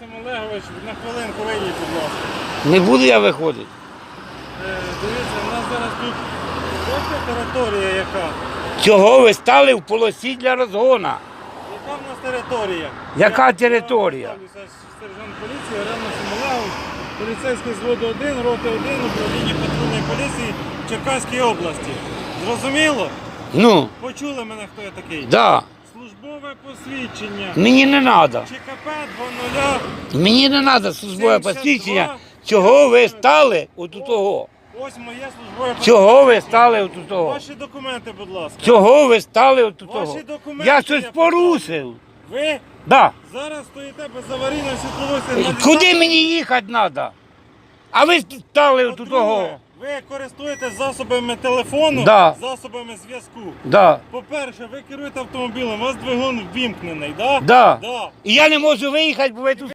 Максим Олегович, на хвилинку вийдіть, будь ласка. Не буду я виходити. Е, Дивіться, у нас зараз тут бачите територія яка? Чого ви стали в полосі для розгона? Яка в нас територія? Яка Я- територія? Представлюся, сержант поліції Орел Максим Олегович, поліцейський зводу 1, роти 1, управління патрульної поліції в Черкаській області. Зрозуміло? Ну, Почули мене, хто я такий? да. Посвідчення. Мені не треба. ЧКП 20. Мені не треба службове 72. посвідчення. Чого ви стали от у того? Ось моє службове посвідчення. Чого ви стали от у того? Ваші документи, будь ласка. Чого ви стали от у Ваші документи, Я щось порушив. Ви Да. зараз стоїте без аварійної світлової сигналізації. Куди мені їхати треба? А ви стали от у По-друге, того? Ви користуєтесь засобами телефону, Да. засобами зв'язку. Да. По-перше, ви керуєте автомобілем, у вас двигун ввімкнений, да? Да. Да. І я не можу виїхати, бо ви тут